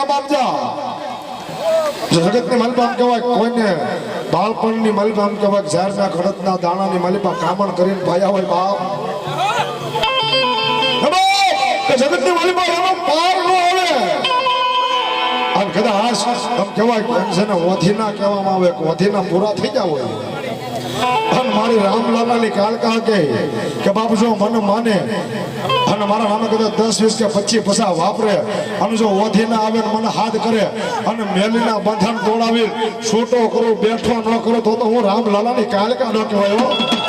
જો બાપજા. જગતની માલિપા આમ કહેવાય, કોઈને બાળપણની માલિપા આમ કહેવાય, ઝાડના ખડતના દાણાની મલબા કામણ કરીને ભાયા હોય બાપ. જગતની માલિપા એનો પાર ન આવે. આમ કદાચ આમ કહેવાય એમ છે કહેવામાં આવે, કે ઓથીના પૂરા થઈ ગયા હોય. અને મારી રામલાલાની કાલકા કે કે બાપુ જો મને માને. અને મારા નામે કદાચ દસ વીસ કે પચીસ પૈસા વાપરે અને જો ઓથી ના આવે મને હાથ કરે અને મેલીના બંધન તોડાવી છૂટો કરું, બેઠો ન કરું, તો હું રામલાલાની કાલકા ન કહેવાય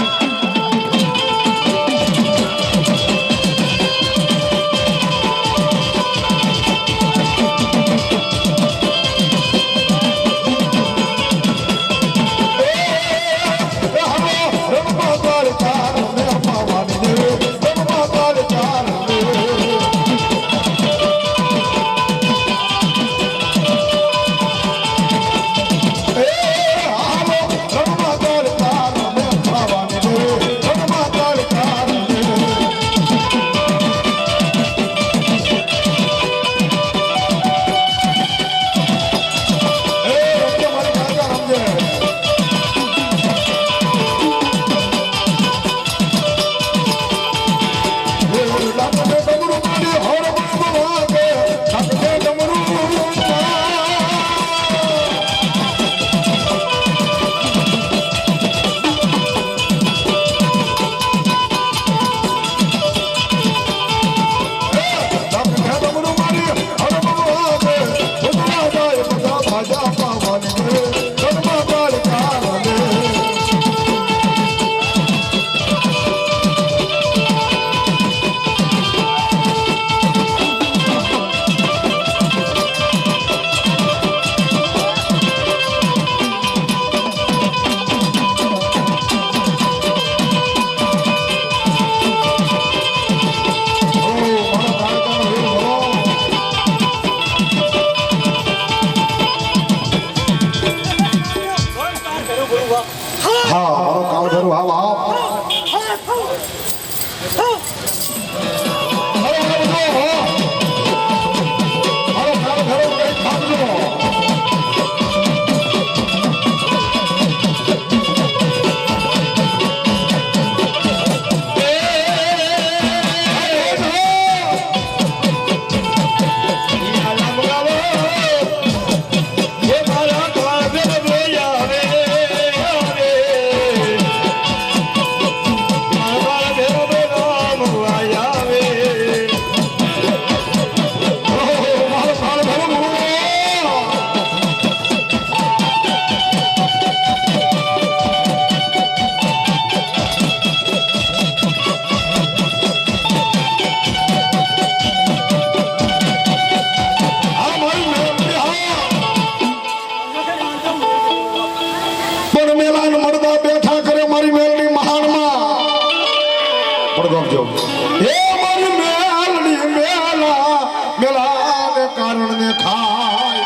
કારણને ખાય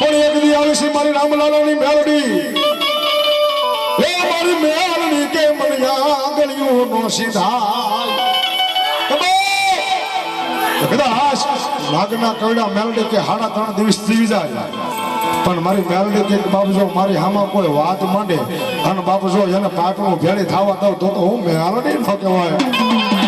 પણ એક દી આવી છે મારી રામલાલાની મેલડી. એ મારી મેલડી કે મને આંગળીઓ નો સીધાય. કદાચ નાગના કવડા મેલડી કે હાડા ત્રણ દિવસ થઈ જાય. પણ મારી મેલડી કે બાપુજો, મારી હામાં કોઈ વાત માંડે. અને બાપુ જો એને પાટલું ભેળી થવા દઉં તો તો હું મેલડી ન કહેવાય.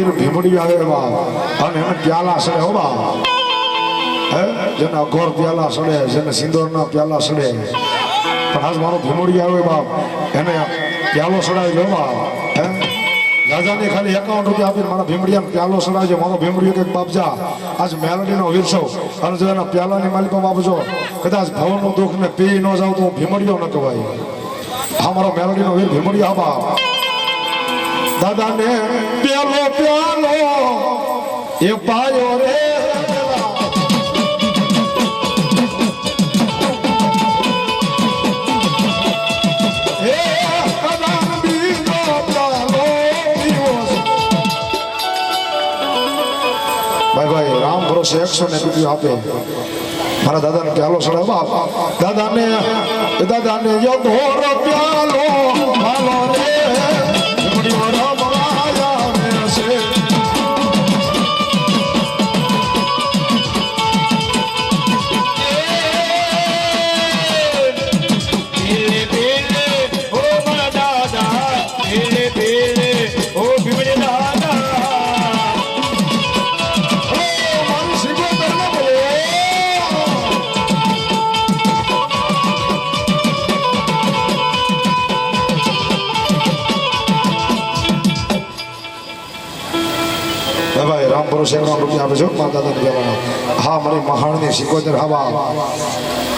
વીર ભીમડી આવે બા અને એને પ્યાલા સડે હો બા. હે? પ્યાલા સડે, જેને સિંદોરના પ્યાલા સડે. પણ આજ મારો ભીમડી આવે બાપ. એને પ્યાલો સડાવી લો રાજાને ખાલી એકાવન રૂપિયા આપીને મારા ભીમડિયા પ્યાલો સડાવજો મારો ભીમડિયો કે બાપજા આજ મેલડીનો વિરસો. અને જો એના પ્યાલાની માલિકો બાપજો કદાચ ભવનનું દુઃખ ને પી ન જાવ તો હું ભીમડિયો ન કહેવાય. હા, મારો મેલડીનો વીર ભીમડિયો બાપ દાદાને પેલો પ્યાલો. એ પાયો રે. રામ ભરોસે એકસો ને રૂપિયા આપે. મારા દાદાને પ્યાલો ચડે બાપ. દાદાને દાદાને યો ઘોર પ્યાલો રે. ભરોસે એકસો રૂપિયા આપે છો મારા દાદાને કહેવાના હા, મારી મહાણની સિકોતેર હવા.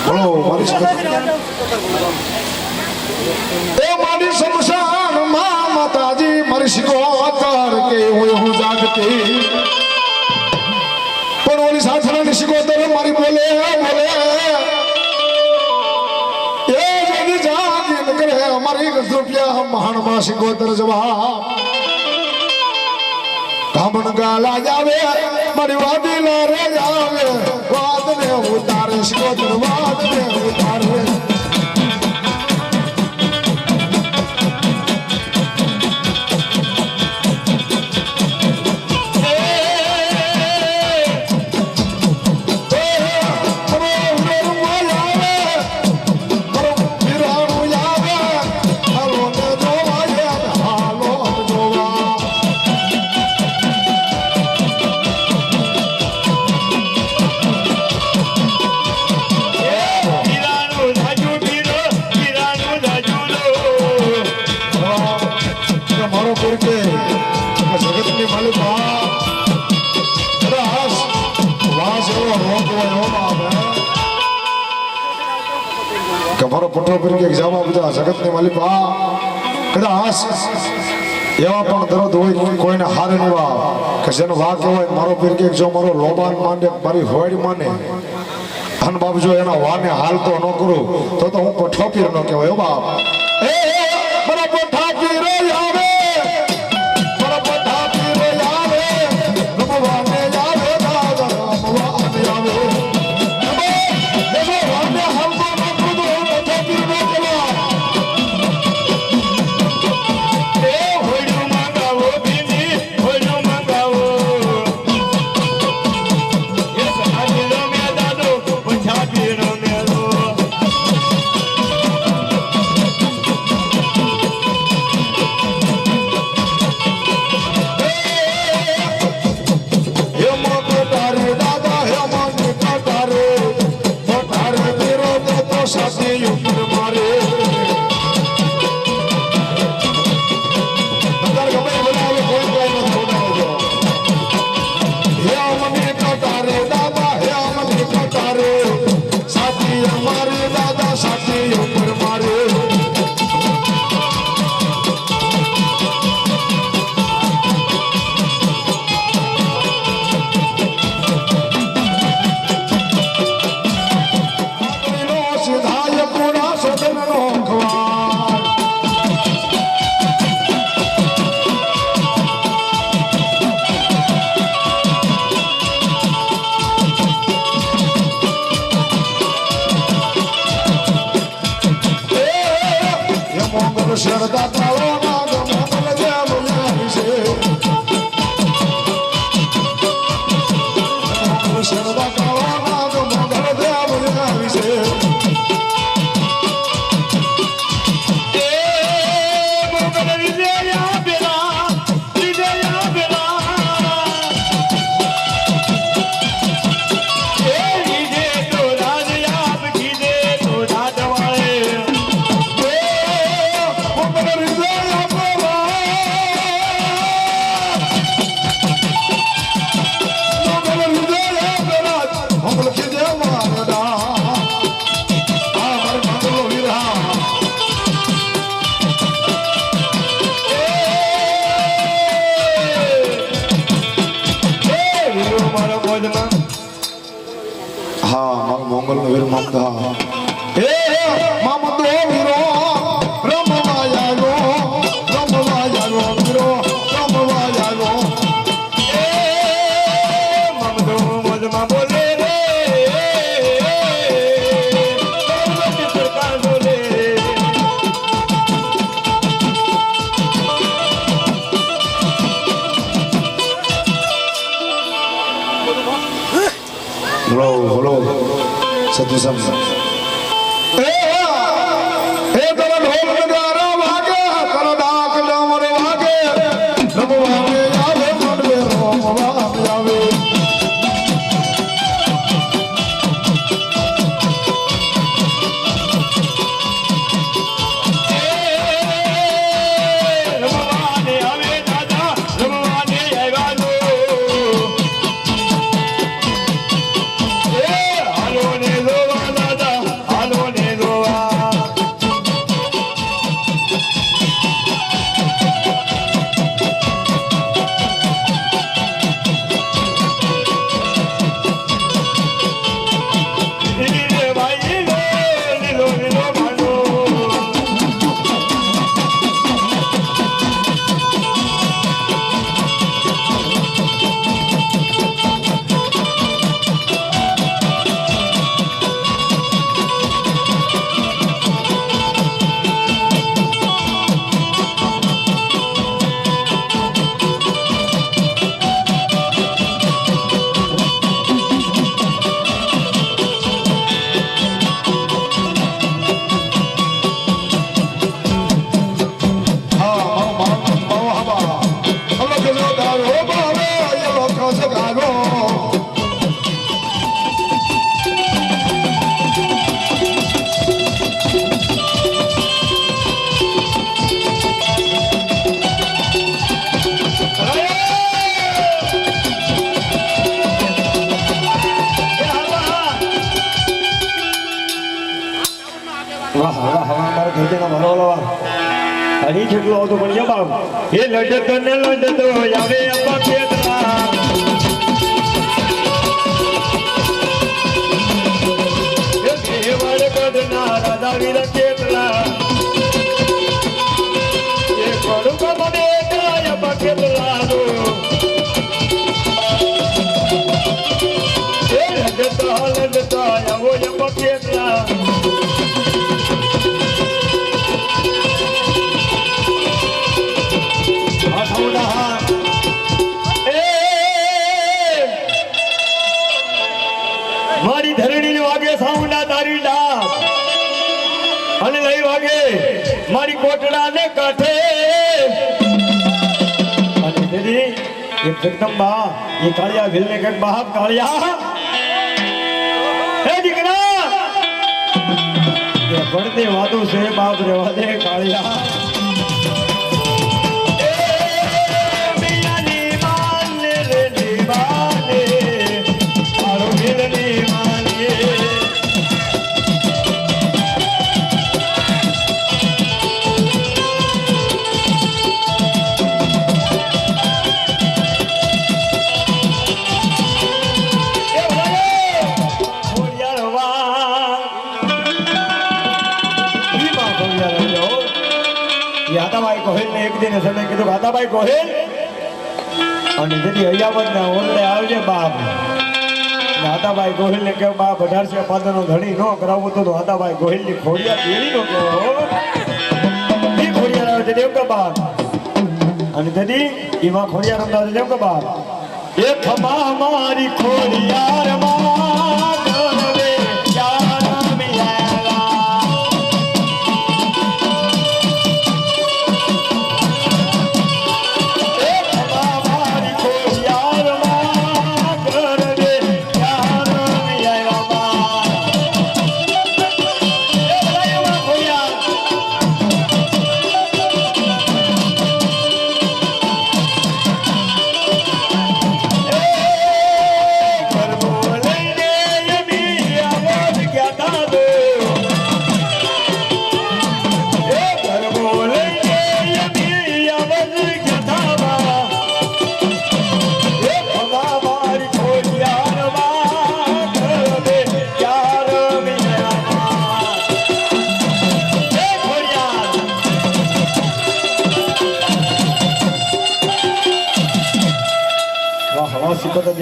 બોલો, મારી શમશાનમાં માતાજી, મારી સિકોતર કે હું હું જાગતી. પણ ઓલી સાથળાની સિકોતર મારી બોલે બોલે. એ જેની જાગી નીકળે અમારી રૂપિયા મહાણમાં સિકોતર જવા. ગામણ ગાલા જાવે. મારી વાદી રે જાવે વાદ ને ઉતારે સિકોતર વાદ ને ઉતારે પટલો પર કે જવા બધા જગતની માલિક, આ કદાચ એવા પણ દર્દ હોય કોઈને હારે નહીં વા કે જેનો વાક હોય મારો પીર કે જો મારો લોબાન માંડે, મારી હોડ માને અન બાપ જો એના વાને હાલતો ન કરું, તો તો હું પઠો પીર ન કહેવાય બાપ. મોંગલ નો વીર Jazamza. જેટલો હતો પણ યે બાપ. એ લડતો ને લડતો આવે અપા કદના રાજા વીર ખેતરા એ કડુક મને કાય અપા ખેતરા નો એ લડતો લડતો આવો અપા ખેતરા મારી ને કાંઠે અને દીદી એ જગદંબા, એ કાળિયા ભીલને ને બાપ કાળિયા હે દીકરા! એ પડતી વાતો છે, બાપ રેવા દે કાળિયા. કીધું કે ગોહિલ અને જેથી હૈયાવત ના ઓરડે આવજે બાપ. ને ગોહિલ ને કેવું બાપ, અઢારસો પાદરનો ધણી નો કરાવવું તો આદાબાઈ ગોહિલની ખોડિયા દેવી નો કેવો એ ખોડિયા આવે છે દેવ કે બાપ. અને દીદી એમાં ખોડિયા રમતા છે બાપ. એ ખમા મારી ખોડિયા માં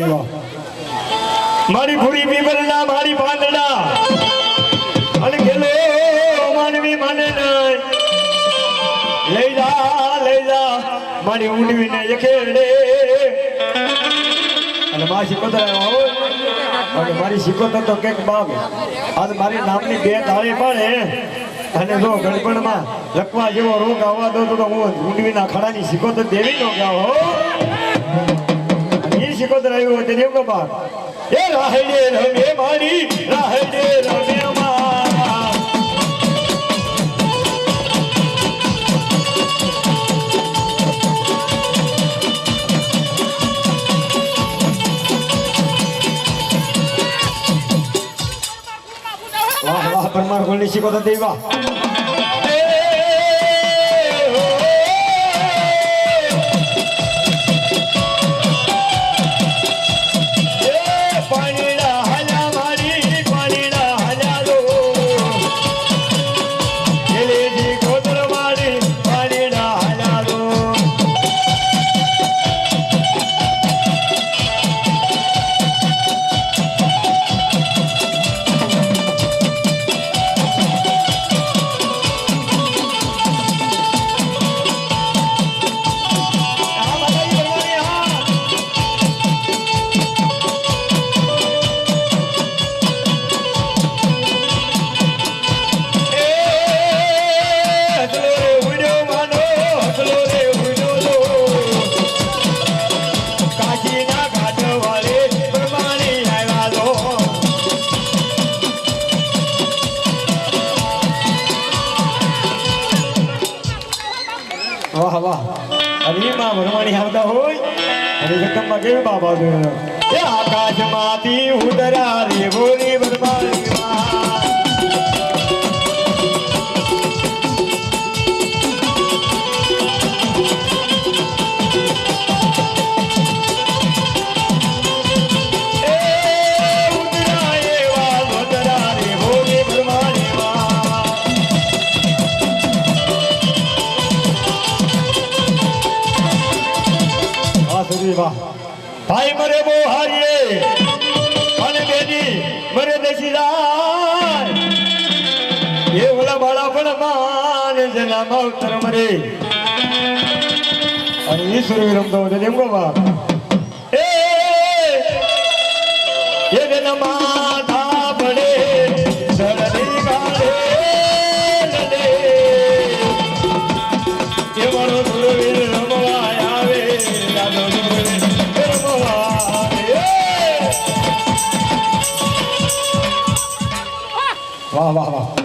દીવા. મારી ભૂરી પીપરના મારી પાંદડા. અને ગેલો માનવી માને લઈ જા લઈ જા. મારી ઊંડવીને જખેડે અને મારી શિકોતર આવો અને મારી શિકોતર તો કેક બાપ આજ મારી નામની બે તાળી પડે. અને જો ગણપણમાં લખવા જેવો રોગ આવવા દો તો હું ઊંડવીના ખડાની તો દેવી નો ગાવ, હો. એ શિકોતર આવ્યો હોય તેને એવું બાપ એ રાહડે રમે મારી રાહડે રમે માં વાહ વાહ પરમાર ગોળની શિકોતર દેવી? મારો સુરવીર રમવા આવે દાદો સુરવીર રમવા આવે વાહ વાહ વાહ.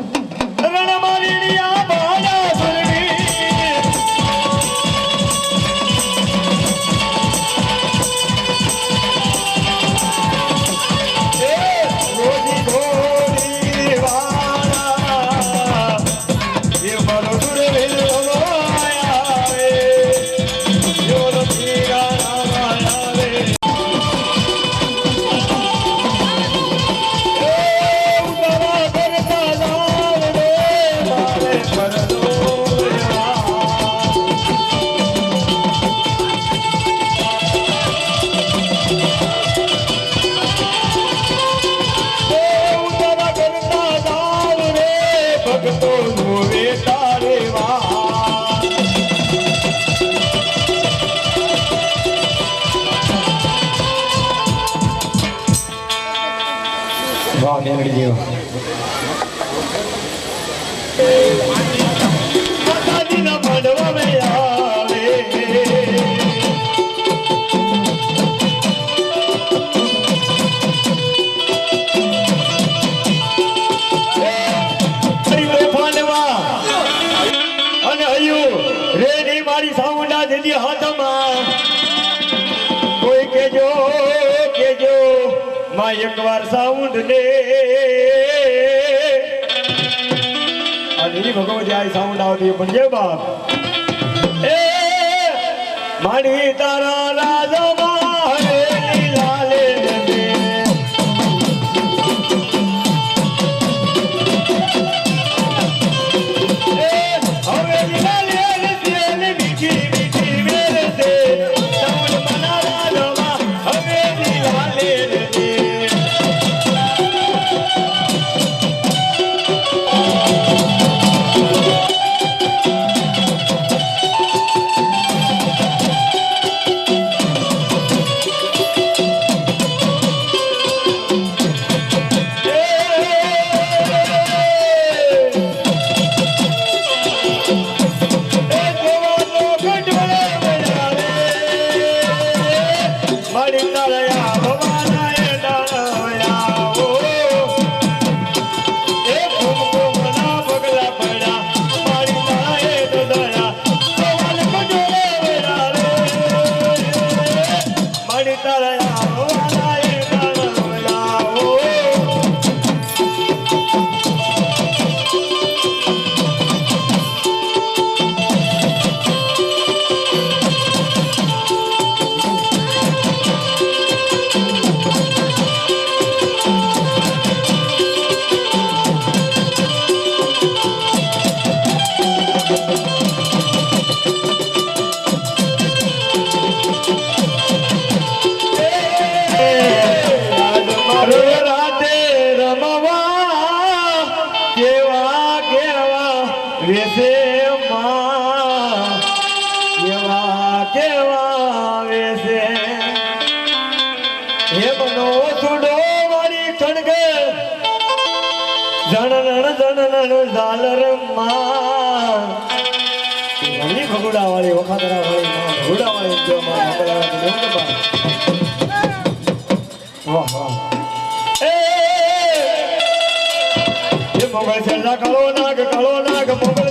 એકવાર સાઉન્ડ ને અને ઈ ભગવતી આ સાઉન્ડ આવતી પણ જે બાપ. એ મારી તારા રાજમાં তারা આવે છે હે બનો સુડો મારી ખડગે જણનણ જણનણ ઝાલરમાં ઘણી ભગુડા વાળી વખાતરા વાળી માં ભગુડા વાળી જો માં ભગુડા વાહ વાહ એ એ મોગલ છેલ્લા કાળો નાગ કાળો નાગ મોગલ